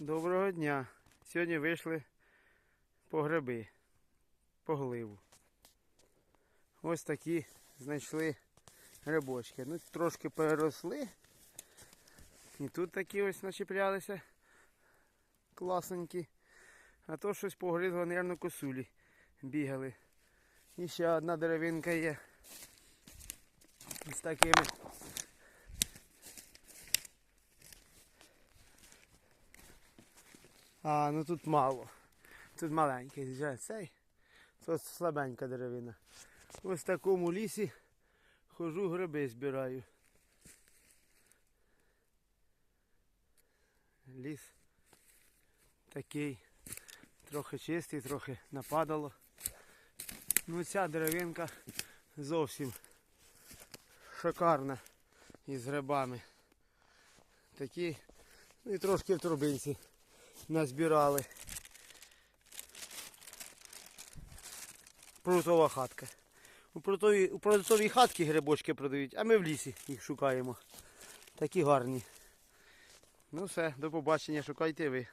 Доброго дня. Сьогодні вийшли по гриби, по гливу. Ось такі знайшли грибочки. Ну, трошки переросли. І тут такі ось начіплялися. Класненькі. А то щось погризло, мабуть, косулі бігали. І ще одна деревинка є. З такими. А, ну тут мало. Тут маленький вже цей. Тут слабенька деревина. Ось в такому лісі хожу гриби збираю. Ліс такий. Трохи чистий, трохи нападало. Ну ця деревинка зовсім шикарна із грибами. Такі, ну і трошки в турбинці назбирали. Прутова хатка. У прутовій, у продуктовій хатки грибочки продають, а ми в лісі їх шукаємо. Такі гарні. Ну все, до побачення, шукайте ви.